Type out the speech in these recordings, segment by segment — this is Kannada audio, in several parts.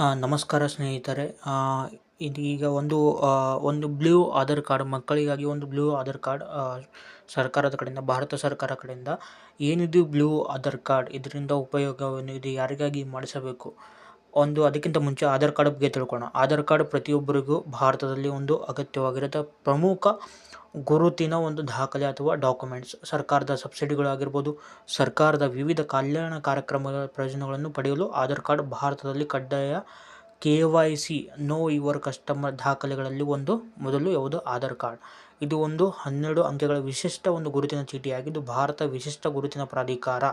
ನಮಸ್ಕಾರ ಸ್ನೇಹಿತರೆ. ಇದೀಗ ಒಂದು ಒಂದು ಬ್ಲೂ ಆಧಾರ್ ಕಾರ್ಡ್ ಮಕ್ಕಳಿಗಾಗಿ ಒಂದು ಬ್ಲೂ ಆಧಾರ್ ಕಾರ್ಡ್ ಸರ್ಕಾರದ ಕಡೆಯಿಂದ, ಭಾರತ ಸರ್ಕಾರ ಕಡೆಯಿಂದ ಏನಿದು ಬ್ಲೂ ಆಧಾರ್ ಕಾರ್ಡ್ ಇದರಿಂದ ಉಪಯೋಗವೇನು ಇದು ಯಾರಿಗಾಗಿ ಮಾಡಿಸಬೇಕು? ಒಂದು ಅದಕ್ಕಿಂತ ಮುಂಚೆ ಆಧಾರ್ ಕಾರ್ಡ್ ಬಗ್ಗೆ ತಿಳ್ಕೊಳ್ಳೋಣ. ಆಧಾರ್ ಕಾರ್ಡ್ ಪ್ರತಿಯೊಬ್ಬರಿಗೂ ಭಾರತದಲ್ಲಿ ಒಂದು ಅಗತ್ಯವಾಗಿರುತ್ತೆ. ಪ್ರಮುಖ ಗುರುತಿನ ಒಂದು ದಾಖಲೆ ಅಥವಾ ಡಾಕ್ಯುಮೆಂಟ್ಸ್ ಸರ್ಕಾರದ ಸಬ್ಸಿಡಿಗಳಾಗಿರ್ಬೋದು ಸರ್ಕಾರದ ವಿವಿಧ ಕಲ್ಯಾಣ ಕಾರ್ಯಕ್ರಮಗಳ ಪ್ರಯೋಜನಗಳನ್ನು ಪಡೆಯಲು ಆಧಾರ್ ಕಾರ್ಡ್ ಭಾರತದಲ್ಲಿ ಕಡ್ಡಾಯ K Y C, know your customer ದಾಖಲೆಗಳಲ್ಲಿ ಒಂದು, ಮೊದಲು ಯಾವುದು? ಆಧಾರ್ ಕಾರ್ಡ್. ಇದು ಒಂದು ಹನ್ನೆರಡು ಅಂಕೆಗಳ ವಿಶಿಷ್ಟ ಒಂದು ಗುರುತಿನ ಚೀಟಿಯಾಗಿದ್ದು, ಭಾರತ ವಿಶಿಷ್ಟ ಗುರುತಿನ ಪ್ರಾಧಿಕಾರ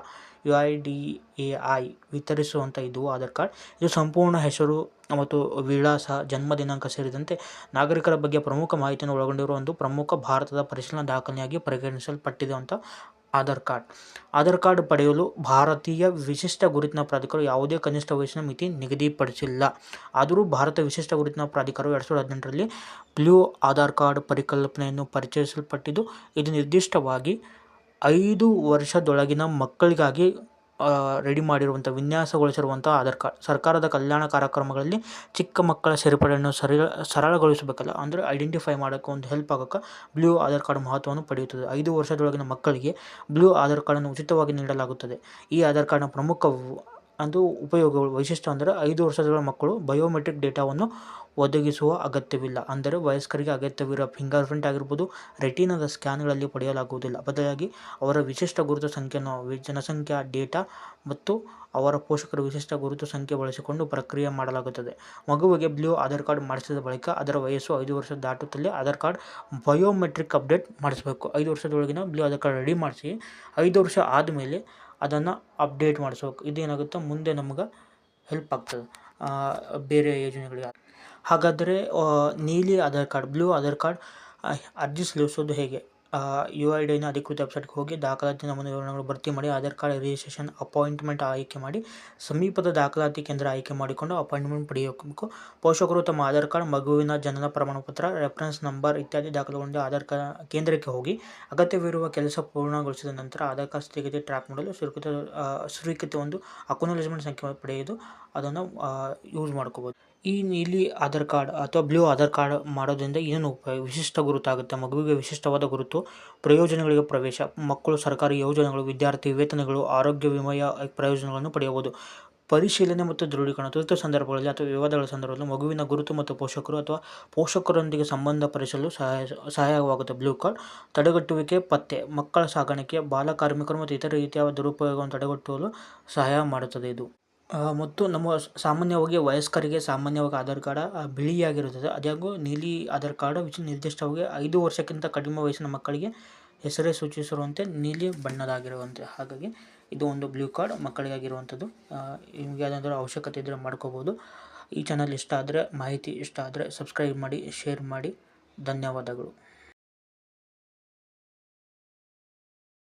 U I D A I ವಿತರಿಸುವಂಥ ಇದು ಆಧಾರ್ ಕಾರ್ಡ್. ಇದು ಸಂಪೂರ್ಣ ಹೆಸರು ಮತ್ತು ವಿಳಾಸ, ಜನ್ಮ ದಿನಾಂಕ ಸೇರಿದಂತೆ ನಾಗರಿಕರ ಬಗ್ಗೆ ಪ್ರಮುಖ ಮಾಹಿತಿಯನ್ನು ಒಳಗೊಂಡಿರುವ ಒಂದು ಪ್ರಮುಖ ಭಾರತದ ಪರಿಶೀಲನಾ ದಾಖಲೆಯಾಗಿ ಪರಿಗಣಿಸಲ್ಪಟ್ಟಿದೆ ಅಂತ ಆಧಾರ್ ಕಾರ್ಡ್. ಆಧಾರ್ ಕಾರ್ಡ್ ಪಡೆಯಲು ಭಾರತೀಯ ವಿಶಿಷ್ಟ ಗುರುತಿನ ಪ್ರಾಧಿಕಾರ ಯಾವುದೇ ಕನಿಷ್ಠ ವಯಸ್ಸಿನ ಮಿತಿ ನಿಗದಿಪಡಿಸಿಲ್ಲ. ಆದರೂ ಭಾರತ ವಿಶಿಷ್ಟ ಗುರುತಿನ ಪ್ರಾಧಿಕಾರವು ಎರಡು ಸಾವಿರದ ಹದಿನೆಂಟರಲ್ಲಿ ಬ್ಲೂ ಆಧಾರ್ ಕಾರ್ಡ್ ಪರಿಕಲ್ಪನೆಯನ್ನು ಪರಿಚಯಿಸಲ್ಪಟ್ಟಿದ್ದು, ಇದು ನಿರ್ದಿಷ್ಟವಾಗಿ ಐದು ವರ್ಷದೊಳಗಿನ ಮಕ್ಕಳಿಗಾಗಿ ರೆಡಿ ಮಾಡಿರುವಂಥ ವಿನ್ಯಾಸಗೊಳಿಸಿರುವಂಥ ಆಧಾರ್ ಕಾರ್ಡ್. ಸರ್ಕಾರದ ಕಲ್ಯಾಣ ಕಾರ್ಯಕ್ರಮಗಳಲ್ಲಿ ಚಿಕ್ಕ ಮಕ್ಕಳ ಸೇರ್ಪಡೆಯನ್ನು ಸರಿ, ಸರಳಗೊಳಿಸಬೇಕಲ್ಲ? ಅಂದರೆ ಐಡೆಂಟಿಫೈ ಮಾಡೋಕ್ಕೆ ಒಂದು ಹೆಲ್ಪ್ ಆಗೋಕ್ಕೆ ಬ್ಲೂ ಆಧಾರ್ ಕಾರ್ಡ್ ಮಹತ್ವವನ್ನು ಪಡೆಯುತ್ತದೆ. ಐದು ವರ್ಷದೊಳಗಿನ ಮಕ್ಕಳಿಗೆ ಬ್ಲೂ ಆಧಾರ್ ಕಾರ್ಡನ್ನು ಉಚಿತವಾಗಿ ನೀಡಲಾಗುತ್ತದೆ. ಈ ಆಧಾರ್ ಕಾರ್ಡ್ನ ಪ್ರಮುಖ ಒಂದು ಉಪಯೋಗಗಳು, ವೈಶಿಷ್ಟ್ಯ ಅಂದರೆ ಐದು ವರ್ಷದ ಮಕ್ಕಳು ಬಯೋಮೆಟ್ರಿಕ್ ಡೇಟಾವನ್ನು ಒದಗಿಸುವ ಅಗತ್ಯವಿಲ್ಲ. ಅಂದರೆ ವಯಸ್ಕರಿಗೆ ಅಗತ್ಯವಿರುವ ಫಿಂಗರ್ ಪ್ರಿಂಟ್ ಆಗಿರ್ಬೋದು, ರೆಟಿನಾದ ಸ್ಕ್ಯಾನ್ಗಳಲ್ಲಿ ಪಡೆಯಲಾಗುವುದಿಲ್ಲ. ಬದಲಾಗಿ ಅವರ ವಿಶಿಷ್ಟ ಗುರುತು ಸಂಖ್ಯೆಯನ್ನು ಜನಸಂಖ್ಯಾ ಡೇಟಾ ಮತ್ತು ಅವರ ಪೋಷಕರ ವಿಶಿಷ್ಟ ಗುರುತು ಸಂಖ್ಯೆ ಬಳಸಿಕೊಂಡು ಪ್ರಕ್ರಿಯೆ ಮಾಡಲಾಗುತ್ತದೆ. ಮಗುವಿಗೆ ಬ್ಲೂ ಆಧಾರ್ ಕಾರ್ಡ್ ಮಾಡಿಸಿದ ಬಳಿಕ ಅದರ ವಯಸ್ಸು ಐದು ವರ್ಷ ದಾಟುತ್ತಲೇ ಆಧಾರ್ ಕಾರ್ಡ್ ಬಯೋಮೆಟ್ರಿಕ್ ಅಪ್ಡೇಟ್ ಮಾಡಿಸಬೇಕು. ಐದು ವರ್ಷದೊಳಗಿನ ಬ್ಲೂ ಆಧಾರ್ ಕಾರ್ಡ್ ರೆಡಿ ಮಾಡಿಸಿ, ಐದು ವರ್ಷ ಆದಮೇಲೆ ಅದನ್ನು ಅಪ್ಡೇಟ್ ಮಾಡಿಸ್ಬೇಕು ಇದೇನಾಗುತ್ತೆ ಮುಂದೆ ನಮ್ಗೆ ಹೆಲ್ಪ್ ಆಗ್ತದೆ ಬೇರೆ ಯೋಜನೆಗಳಿಗೆ. ಹಾಗಾದರೆ ನೀಲಿ Aadhaar card, blue Aadhaar card ಅರ್ಜಿ ಸಲ್ಲಿಸೋದು ಹೇಗೆ? ಯು ಐ ಡಿನ ಅಧಿಕೃತ ವೆಬ್ಸೈಟ್ಗೆ ಹೋಗಿ ದಾಖಲಾತಿ ನಮೂನೆ ವಿವರಣೆಗಳು ಭರ್ತಿ ಮಾಡಿ ಆಧಾರ್ ಕಾರ್ಡ್ ರಿಜಿಸ್ಟ್ರೇಷನ್ ಅಪಾಯಿಂಟ್ಮೆಂಟ್ ಆಯ್ಕೆ ಮಾಡಿ ಸಮೀಪದ ದಾಖಲಾತಿ ಕೇಂದ್ರ ಆಯ್ಕೆ ಮಾಡಿಕೊಂಡು ಅಪಾಯಿಂಟ್ಮೆಂಟ್ ಪಡೆಯಬೇಕು. ಪೋಷಕರು ತಮ್ಮ ಆಧಾರ್ ಕಾರ್ಡ್, ಮಗುವಿನ ಜನನ ಪ್ರಮಾಣಪತ್ರ ರೆಫರೆನ್ಸ್ ನಂಬರ್ ಇತ್ಯಾದಿ ದಾಖಲೆಗೊಂಡು ಆಧಾರ್ ಕೇಂದ್ರಕ್ಕೆ ಹೋಗಿ ಅಗತ್ಯವಿರುವ ಕೆಲಸ ಪೂರ್ಣಗೊಳಿಸಿದ ನಂತರ ಆಧಾರ್ ಕಾರ್ಡ್ ಸ್ಥಿತಿಗತಿ ಟ್ರ್ಯಾಕ್ ಮಾಡಲು ಸುರಕ್ಷಿತ ಸುರಕ್ಷಿತ ಒಂದು ಅಕ್ನಾಲೇಜ್ಮೆಂಟ್ ಸಂಖ್ಯೆ ಪಡೆಯೋದು ಅದನ್ನು ಯೂಸ್ ಮಾಡ್ಕೋಬೋದು. ಈ ನೀಲಿ ಆಧಾರ್ ಕಾರ್ಡ್ ಅಥವಾ ಬ್ಲೂ ಆಧಾರ್ ಕಾರ್ಡ್ ಮಾಡೋದ್ರಿಂದ ಏನು ಉಪಯೋಗ ವಿಶಿಷ್ಟ ಗುರುತಾಗುತ್ತೆ? ಮಗುವಿಗೆ ವಿಶಿಷ್ಟವಾದ ಗುರುತು, ಪ್ರಯೋಜನಗಳಿಗೆ ಪ್ರವೇಶ, ಮಕ್ಕಳು ಸರ್ಕಾರಿ ಯೋಜನೆಗಳು, ವಿದ್ಯಾರ್ಥಿ ವೇತನಗಳು, ಆರೋಗ್ಯ ವಿಮೆಯ ಪ್ರಯೋಜನಗಳನ್ನು ಪಡೆಯಬಹುದು. ಪರಿಶೀಲನೆ ಮತ್ತು ದೃಢೀಕರಣ, ತುರ್ತು ಸಂದರ್ಭಗಳಲ್ಲಿ ಅಥವಾ ವಿವಾದಗಳ ಸಂದರ್ಭದಲ್ಲಿ ಮಗುವಿನ ಗುರುತು ಮತ್ತು ಪೋಷಕರು ಅಥವಾ ಪೋಷಕರೊಂದಿಗೆ ಸಂಬಂಧ ಪರಿಶೀಲಿಸಲು ಸಹಾಯ ಸಹಾಯವಾಗುತ್ತೆ ಬ್ಲೂ ಕಾರ್ಡ್, ತಡೆಗಟ್ಟುವಿಕೆ, ಪತ್ತೆ, ಮಕ್ಕಳ ಸಾಗಾಣಿಕೆ, ಬಾಲ ಕಾರ್ಮಿಕರು ಮತ್ತು ಇತರ ರೀತಿಯ ದುರುಪಯೋಗವನ್ನು ತಡೆಗಟ್ಟಲು ಸಹಾಯ ಮಾಡುತ್ತದೆ ಇದು. ಮತ್ತು ನಮ್ಮ ಸಾಮಾನ್ಯವಾಗಿ ವಯಸ್ಕರಿಗೆ ಸಾಮಾನ್ಯವಾಗಿ ಆಧಾರ್ ಕಾರ್ಡ್ ಬಿಳಿಯಾಗಿರುತ್ತದೆ. ಅದಾಗೂ ನೀಲಿ ಆಧಾರ್ ಕಾರ್ಡ್ ವಿಚ್, ನಿರ್ದಿಷ್ಟವಾಗಿ ಐದು ವರ್ಷಕ್ಕಿಂತ ಕಡಿಮೆ ವಯಸ್ಸಿನ ಮಕ್ಕಳಿಗೆ ಹೆಸರೇ ಸೂಚಿಸಿರುವಂತೆ ನೀಲಿ ಬಣ್ಣದಾಗಿರುವಂತೆ. ಹಾಗಾಗಿ ಇದು ಒಂದು ಬ್ಲೂ ಕಾರ್ಡ್ ಮಕ್ಕಳಿಗಾಗಿರುವಂಥದ್ದು. ನಿಮಗೆ ಯಾವ್ದಾದ್ರು ಅವಶ್ಯಕತೆ ಇದ್ದರೆ ಮಾಡ್ಕೋಬೋದು. ಈ ಚಾನಲ್ ಇಷ್ಟ ಆದರೆ, ಮಾಹಿತಿ ಇಷ್ಟ ಆದರೆ ಸಬ್ಸ್ಕ್ರೈಬ್ ಮಾಡಿ, ಶೇರ್ ಮಾಡಿ. ಧನ್ಯವಾದಗಳು.